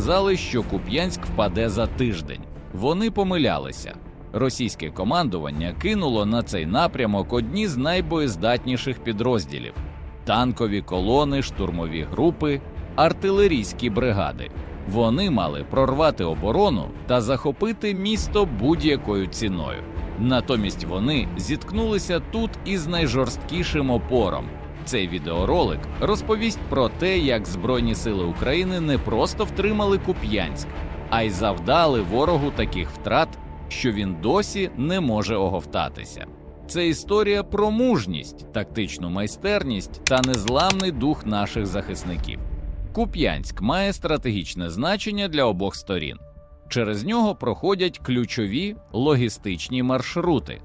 казали, що Куп'янськ впаде за тиждень. Вони помилялися. Російське командування кинуло на цей напрямок одні з найбоєздатніших підрозділів: танкові колони, штурмові групи, артилерійські бригади. Вони мали прорвати оборону та захопити місто будь-якою ціною. Натомість вони зіткнулися тут із найжорсткішим опором. Цей відеоролик розповість про те, як Збройні сили України не просто втримали Куп'янськ, а й завдали ворогу таких втрат, що він досі не може оговтатися. Це історія про мужність, тактичну майстерність та незламний дух наших захисників. Куп'янськ має стратегічне значення для обох сторін. Через нього проходять ключові логістичні маршрути.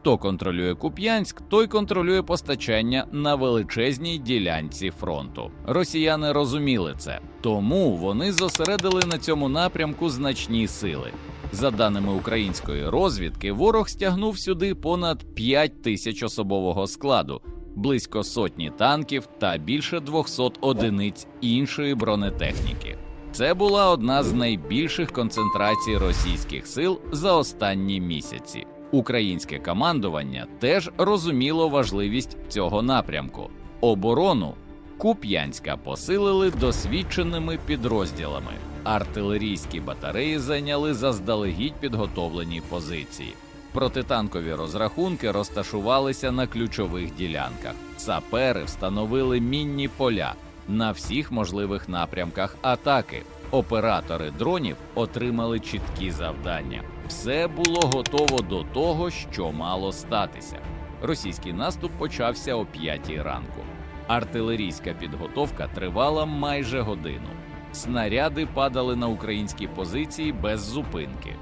Хто контролює Куп'янськ, той контролює постачання на величезній ділянці фронту. Росіяни розуміли це, тому вони зосередили на цьому напрямку значні сили. За даними української розвідки, ворог стягнув сюди понад 5 тисяч особового складу, близько сотні танків та більше 200 одиниць іншої бронетехніки. Це була одна з найбільших концентрацій російських сил за останні місяці. Українське командування теж розуміло важливість цього напрямку. Оборону Куп'янська посилили досвідченими підрозділами. Артилерійські батареї зайняли заздалегідь підготовлені позиції. Протитанкові розрахунки розташувалися на ключових ділянках. Сапери встановили мінні поля на всіх можливих напрямках атаки. Оператори дронів отримали чіткі завдання. Все було готово до того, що мало статися. Російський наступ почався о 5 ранку. Артилерійська підготовка тривала майже годину. Снаряди падали на українські позиції без зупинки.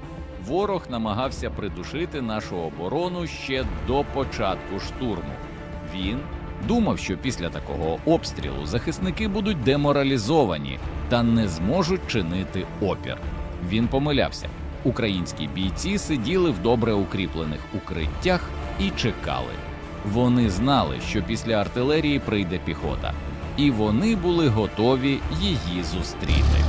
Ворог намагався придушити нашу оборону ще до початку штурму. Він думав, що після такого обстрілу захисники будуть деморалізовані та не зможуть чинити опір. Він помилявся. Українські бійці сиділи в добре укріплених укриттях і чекали. Вони знали, що після артилерії прийде піхота, і вони були готові її зустріти.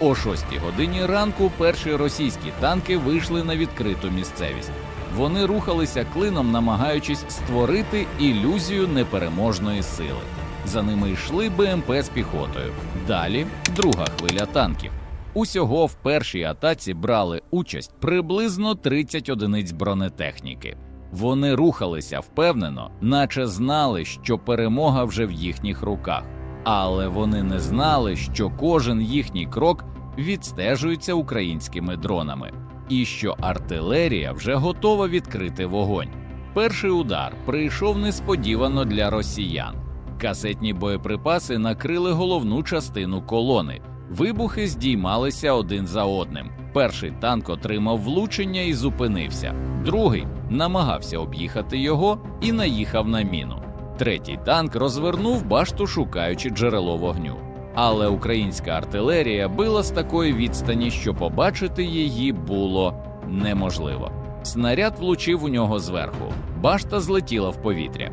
О 6 годині ранку перші російські танки вийшли на відкриту місцевість. Вони рухалися клином, намагаючись створити ілюзію непереможної сили. За ними йшли БМП з піхотою. Далі друга хвиля танків. Усього в першій атаці брали участь приблизно 30 одиниць бронетехніки. Вони рухалися впевнено, наче знали, що перемога вже в їхніх руках. Але вони не знали, що кожен їхній крок відстежується українськими дронами, і що артилерія вже готова відкрити вогонь. Перший удар прийшов несподівано для росіян. Касетні боєприпаси накрили головну частину колони. Вибухи здіймалися один за одним. Перший танк отримав влучення і зупинився. Другий намагався об'їхати його і наїхав на міну. Третій танк розвернув башту, шукаючи джерело вогню. Але українська артилерія била з такої відстані, що побачити її було неможливо. Снаряд влучив у нього зверху. Башта злетіла в повітря.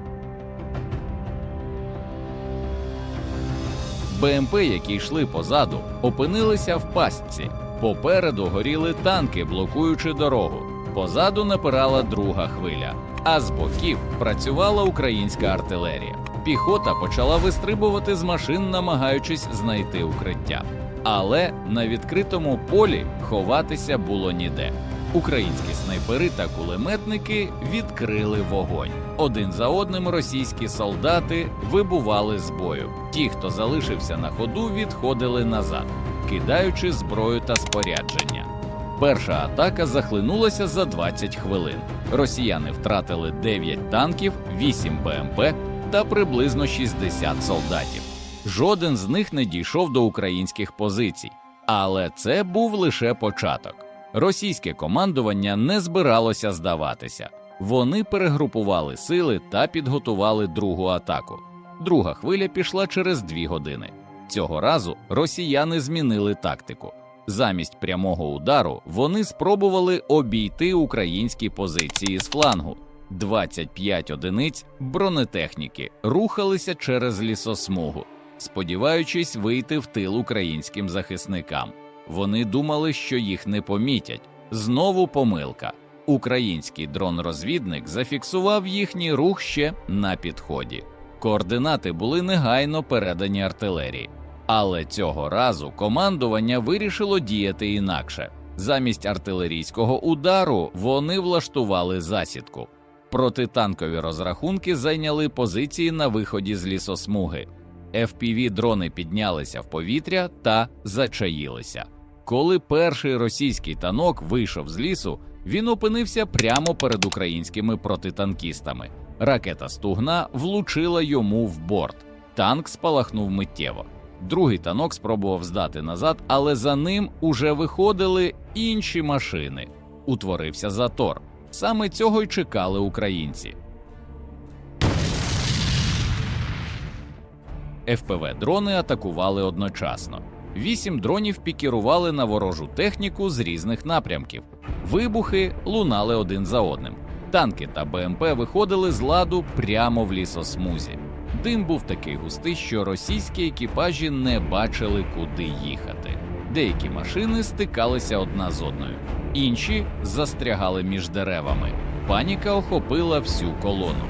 БМП, які йшли позаду, опинилися в пастці. Попереду горіли танки, блокуючи дорогу. Позаду напирала друга хвиля, а з боків працювала українська артилерія. Піхота почала вистрибувати з машин, намагаючись знайти укриття. Але на відкритому полі ховатися було ніде. Українські снайпери та кулеметники відкрили вогонь. Один за одним російські солдати вибували з бою. Ті, хто залишився на ходу, відходили назад, кидаючи зброю та спорядження. Перша атака захлинулася за 20 хвилин. Росіяни втратили 9 танків, 8 БМП та приблизно 60 солдатів. Жоден з них не дійшов до українських позицій, але це був лише початок. Російське командування не збиралося здаватися. Вони перегрупували сили та підготували другу атаку. Друга хвиля пішла через дві години. Цього разу росіяни змінили тактику. Замість прямого удару вони спробували обійти українські позиції з флангу. 25 одиниць бронетехніки рухалися через лісосмугу, сподіваючись вийти в тил українським захисникам. Вони думали, що їх не помітять. Знову помилка. Український дрон-розвідник зафіксував їхній рух ще на підході. Координати були негайно передані артилерії. Але цього разу командування вирішило діяти інакше. Замість артилерійського удару вони влаштували засідку. Протитанкові розрахунки зайняли позиції на виході з лісосмуги. fpv дрони піднялися в повітря та зачаїлися. Коли перший російський танок вийшов з лісу, він опинився прямо перед українськими протитанкістами. Ракета стугна влучила йому в борт. Танк спалахнув миттєво. Другий танок спробував здати назад, але за ним уже виходили інші машини. Утворився затор. Саме цього й чекали українці. ФПВ дрони атакували одночасно. Вісім дронів пікірували на ворожу техніку з різних напрямків. Вибухи лунали один за одним. Танки та БМП виходили з ладу прямо в лісосмузі. Дим був такий густий, що російські екіпажі не бачили, куди їхати. Деякі машини стикалися одна з одною, інші застрягали між деревами. Паніка охопила всю колону.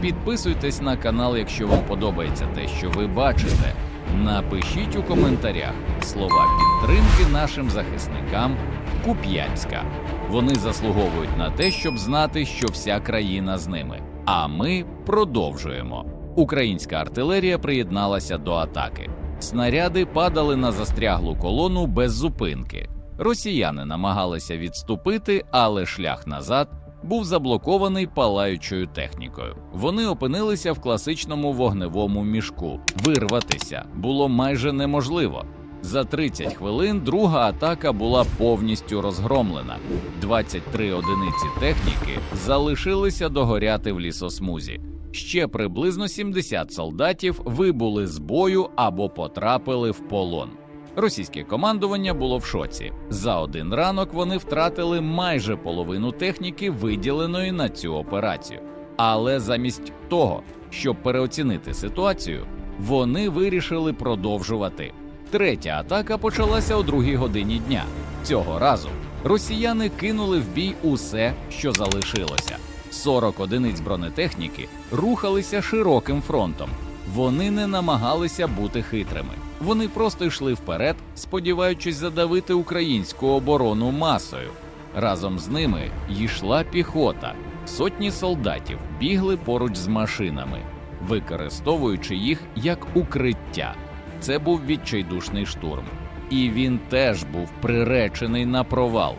Підписуйтесь на канал, якщо вам подобається те, що ви бачите. Напишіть у коментарях слова підтримки нашим захисникам Куп'янська. Вони заслуговують на те, щоб знати, що вся країна з ними. А ми продовжуємо. Українська артилерія приєдналася до атаки. Снаряди падали на застряглу колону без зупинки. Росіяни намагалися відступити, але шлях назад був заблокований палаючою технікою. Вони опинилися в класичному вогневому мішку. Вирватися було майже неможливо. За 30 хвилин друга атака була повністю розгромлена. 23 одиниці техніки залишилися догоряти в лісосмузі. Ще приблизно 70 солдатів вибули з бою або потрапили в полон. Російське командування було в шоці. За один ранок вони втратили майже половину техніки, виділеної на цю операцію. Але замість того, щоб переоцінити ситуацію, вони вирішили продовжувати. Третя атака почалася о другій годині дня. Цього разу росіяни кинули в бій усе, що залишилося. 40 одиниць бронетехніки рухалися широким фронтом. Вони не намагалися бути хитрими. Вони просто йшли вперед, сподіваючись задавити українську оборону масою. Разом з ними йшла піхота. Сотні солдатів бігли поруч з машинами, використовуючи їх як укриття. Це був відчайдушний штурм, і він теж був приречений на провал.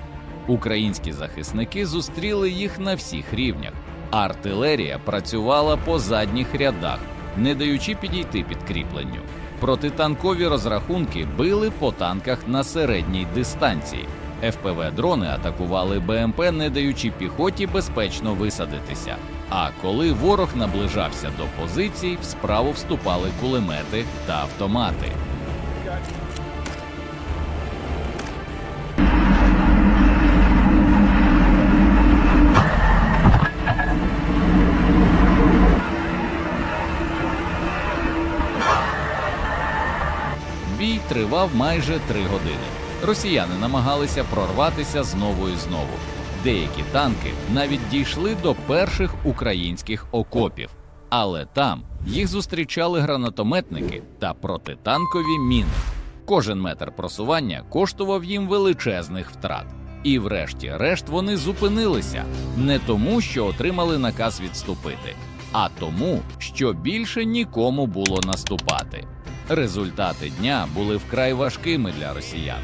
Українські захисники зустріли їх на всіх рівнях. Артилерія працювала по задніх рядах, не даючи підійти підкріпленню. Протитанкові розрахунки били по танках на середній дистанції. ФПВ дрони атакували БМП, не даючи піхоті безпечно висадитися. А коли ворог наближався до позицій, в справу вступали кулемети та автомати. Тривав майже три години. Росіяни намагалися прорватися знову і знову. Деякі танки навіть дійшли до перших українських окопів, але там їх зустрічали гранатометники та протитанкові міни. Кожен метр просування коштував їм величезних втрат. І, врешті-решт, вони зупинилися не тому, що отримали наказ відступити, а тому, що більше нікому було наступати. Результати дня були вкрай важкими для росіян.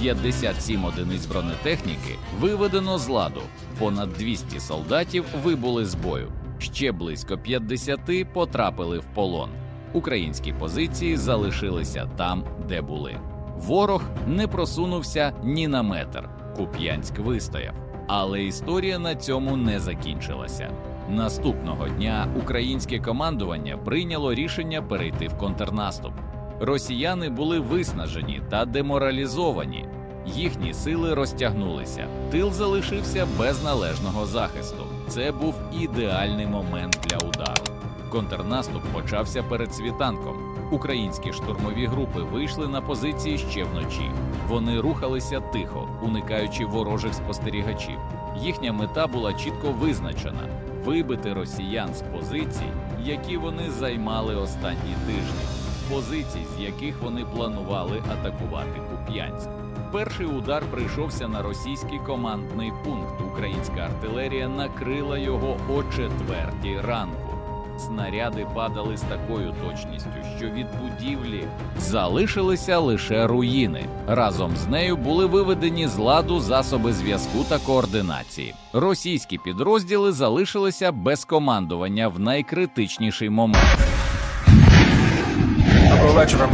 57 одиниць бронетехніки виведено з ладу, понад 200 солдатів вибули з бою, ще близько 50 потрапили в полон. Українські позиції залишилися там, де були. Ворог не просунувся ні на метр. Куп'янськ вистояв. Але історія на цьому не закінчилася. Наступного дня українське командування прийняло рішення перейти в контрнаступ. Росіяни були виснажені та деморалізовані. Їхні сили розтягнулися. Тил залишився без належного захисту. Це був ідеальний момент для удару. Контрнаступ почався перед світанком. Українські штурмові групи вийшли на позиції ще вночі. Вони рухалися тихо, уникаючи ворожих спостерігачів. Їхня мета була чітко визначена вибити росіян з позицій, які вони займали останні тижні, позицій, з яких вони планували атакувати Куп'янськ. Перший удар прийшовся на російський командний пункт. Українська артилерія накрила його о четвертій ранку. Снаряди падали з такою точністю, що від будівлі залишилися лише руїни. Разом з нею були виведені з ладу засоби зв'язку та координації. Російські підрозділи залишилися без командування в найкритичніший момент. Доброго вечора.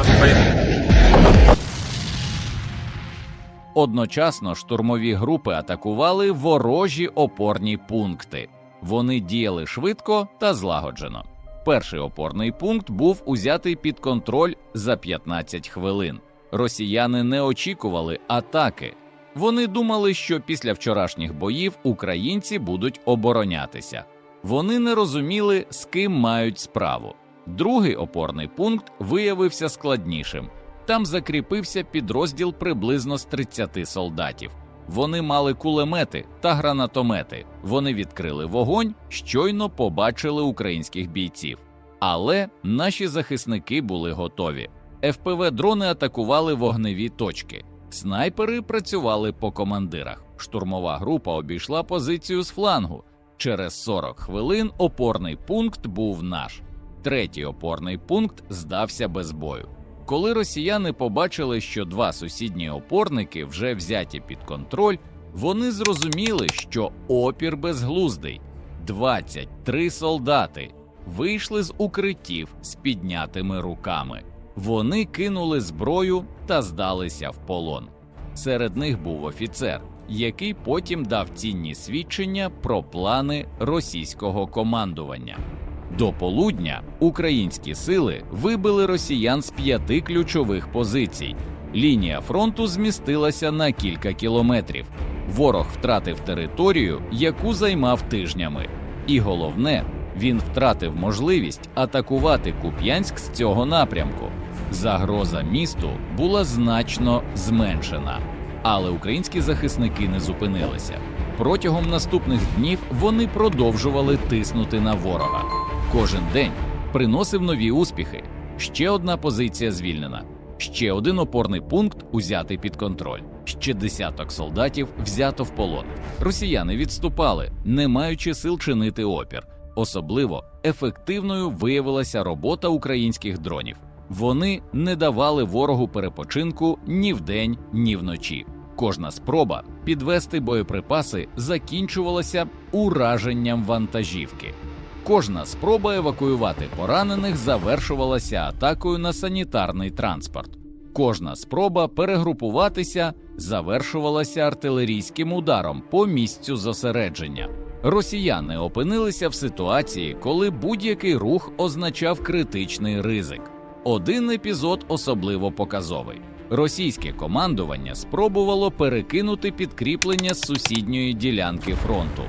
Одночасно штурмові групи атакували ворожі опорні пункти. Вони діяли швидко та злагоджено. Перший опорний пункт був узятий під контроль за 15 хвилин. Росіяни не очікували атаки. Вони думали, що після вчорашніх боїв українці будуть оборонятися. Вони не розуміли, з ким мають справу. Другий опорний пункт виявився складнішим. Там закріпився підрозділ приблизно з 30 солдатів. Вони мали кулемети та гранатомети. Вони відкрили вогонь, щойно побачили українських бійців. Але наші захисники були готові. ФПВ дрони атакували вогневі точки. Снайпери працювали по командирах. Штурмова група обійшла позицію з флангу. Через 40 хвилин опорний пункт був наш. Третій опорний пункт здався без бою. Коли росіяни побачили, що два сусідні опорники вже взяті під контроль, вони зрозуміли, що опір безглуздий. 23 солдати вийшли з укриттів з піднятими руками. Вони кинули зброю та здалися в полон. Серед них був офіцер, який потім дав цінні свідчення про плани російського командування. До полудня українські сили вибили росіян з п'яти ключових позицій. Лінія фронту змістилася на кілька кілометрів. Ворог втратив територію, яку займав тижнями. І головне, він втратив можливість атакувати Куп'янськ з цього напрямку. Загроза місту була значно зменшена. Але українські захисники не зупинилися. Протягом наступних днів вони продовжували тиснути на ворога. Кожен день приносив нові успіхи. Ще одна позиція звільнена, ще один опорний пункт узятий під контроль. Ще десяток солдатів взято в полон. Росіяни відступали, не маючи сил чинити опір. Особливо ефективною виявилася робота українських дронів. Вони не давали ворогу перепочинку ні вдень, ні вночі. Кожна спроба підвести боєприпаси закінчувалася ураженням вантажівки. Кожна спроба евакуювати поранених завершувалася атакою на санітарний транспорт. Кожна спроба перегрупуватися завершувалася артилерійським ударом по місцю зосередження. Росіяни опинилися в ситуації, коли будь-який рух означав критичний ризик. Один епізод особливо показовий. Російське командування спробувало перекинути підкріплення з сусідньої ділянки фронту.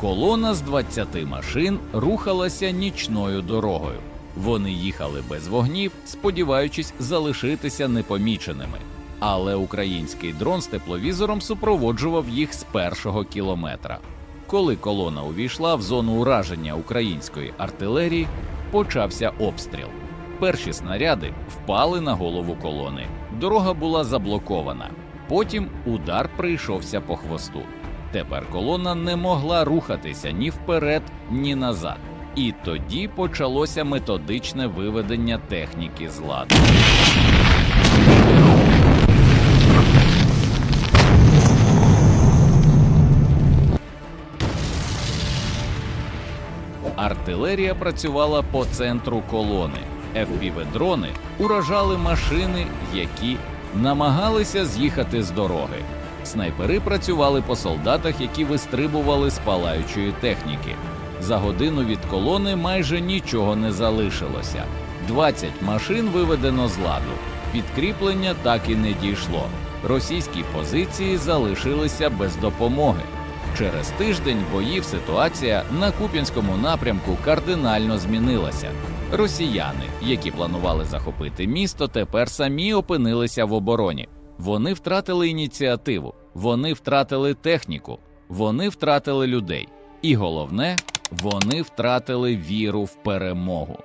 Колона з 20 машин рухалася нічною дорогою. Вони їхали без вогнів, сподіваючись залишитися непоміченими. Але український дрон з тепловізором супроводжував їх з першого кілометра. Коли колона увійшла в зону ураження української артилерії, почався обстріл. Перші снаряди впали на голову колони. Дорога була заблокована. Потім удар прийшовся по хвосту. Тепер колона не могла рухатися ні вперед, ні назад. І тоді почалося методичне виведення техніки з ладу. Артилерія працювала по центру колони. FPV-дрони уражали машини, які намагалися з'їхати з дороги. Снайпери працювали по солдатах, які вистрибували з палаючої техніки. За годину від колони майже нічого не залишилося. 20 машин виведено з ладу. Підкріплення так і не дійшло. Російські позиції залишилися без допомоги. Через тиждень боїв ситуація на Куп'янському напрямку кардинально змінилася. Росіяни, які планували захопити місто, тепер самі опинилися в обороні. Вони втратили ініціативу, вони втратили техніку, вони втратили людей. І головне, вони втратили віру в перемогу.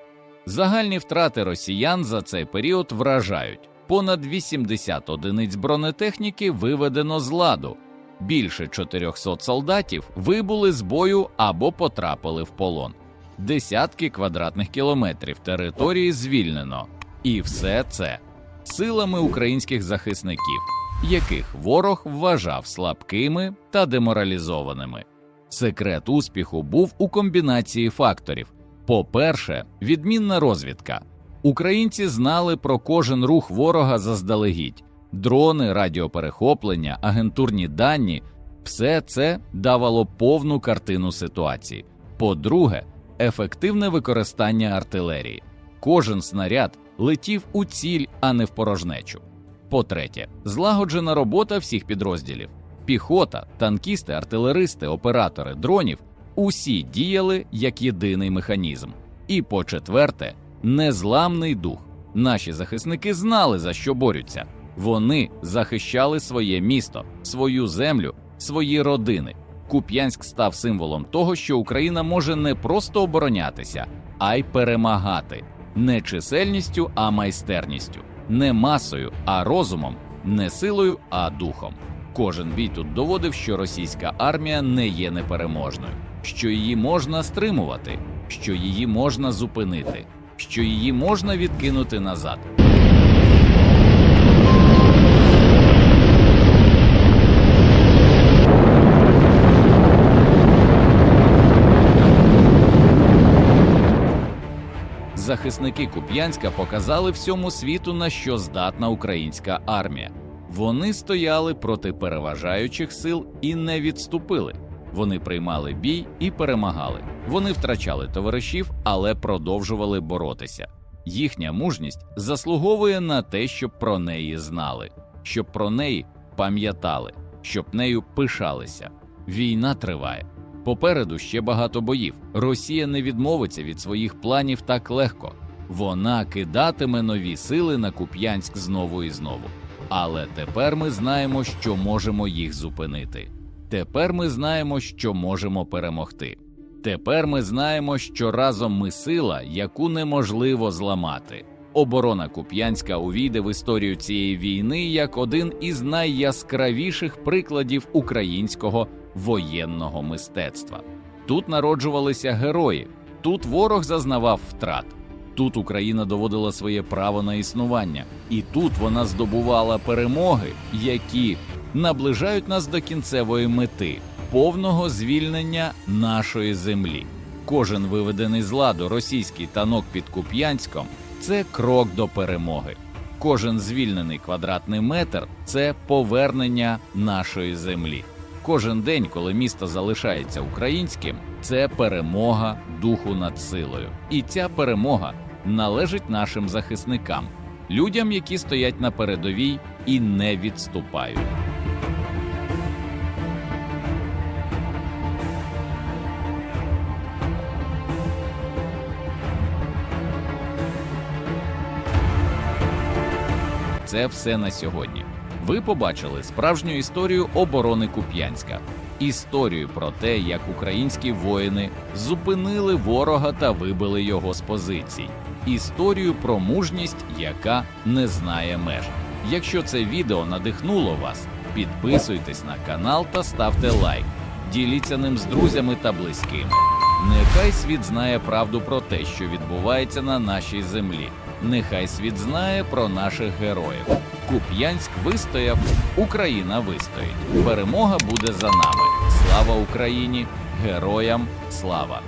Загальні втрати росіян за цей період вражають. Понад 80 одиниць бронетехніки виведено з ладу. Більше 400 солдатів вибули з бою або потрапили в полон. Десятки квадратних кілометрів території звільнено. І все це силами українських захисників, яких ворог вважав слабкими та деморалізованими. Секрет успіху був у комбінації факторів. По-перше, відмінна розвідка. Українці знали про кожен рух ворога заздалегідь. Дрони, радіоперехоплення, агентурні дані все це давало повну картину ситуації. По-друге, ефективне використання артилерії. Кожен снаряд летів у ціль, а не в порожнечу. По-третє, злагоджена робота всіх підрозділів. Піхота, танкісти, артилеристи, оператори дронів усі діяли як єдиний механізм. І по четверте, незламний дух. Наші захисники знали, за що борються. Вони захищали своє місто, свою землю, свої родини. Куп'янськ став символом того, що Україна може не просто оборонятися, а й перемагати не чисельністю, а майстерністю, не масою, а розумом, не силою, а духом. Кожен бій тут доводив, що російська армія не є непереможною, що її можна стримувати, що її можна зупинити, що її можна відкинути назад. Захисники Куп'янська показали всьому світу, на що здатна українська армія. Вони стояли проти переважаючих сил і не відступили. Вони приймали бій і перемагали. Вони втрачали товаришів, але продовжували боротися. Їхня мужність заслуговує на те, щоб про неї знали, щоб про неї пам'ятали, щоб нею пишалися. Війна триває. Попереду ще багато боїв. Росія не відмовиться від своїх планів так легко. Вона кидатиме нові сили на Куп'янськ знову і знову. Але тепер ми знаємо, що можемо їх зупинити. Тепер ми знаємо, що можемо перемогти. Тепер ми знаємо, що разом ми сила, яку неможливо зламати. Оборона Куп'янська увійде в історію цієї війни як один із найяскравіших прикладів українського воєнного мистецтва. Тут народжувалися герої, тут ворог зазнавав втрат, тут Україна доводила своє право на існування, і тут вона здобувала перемоги, які наближають нас до кінцевої мети повного звільнення нашої землі. Кожен виведений з ладу російський танок під Куп'янськом це крок до перемоги. Кожен звільнений квадратний метр це повернення нашої землі. Кожен день, коли місто залишається українським, це перемога духу над силою. І ця перемога належить нашим захисникам, людям, які стоять на передовій і не відступають. Це все на сьогодні. Ви побачили справжню історію оборони Куп'янська, історію про те, як українські воїни зупинили ворога та вибили його з позицій, історію про мужність, яка не знає меж. Якщо це відео надихнуло вас, підписуйтесь на канал та ставте лайк. Діліться ним з друзями та близькими. Нехай світ знає правду про те, що відбувається на нашій землі. Нехай світ знає про наших героїв. Куп'янськ вистояв, Україна вистоїть. Перемога буде за нами. Слава Україні! Героям слава!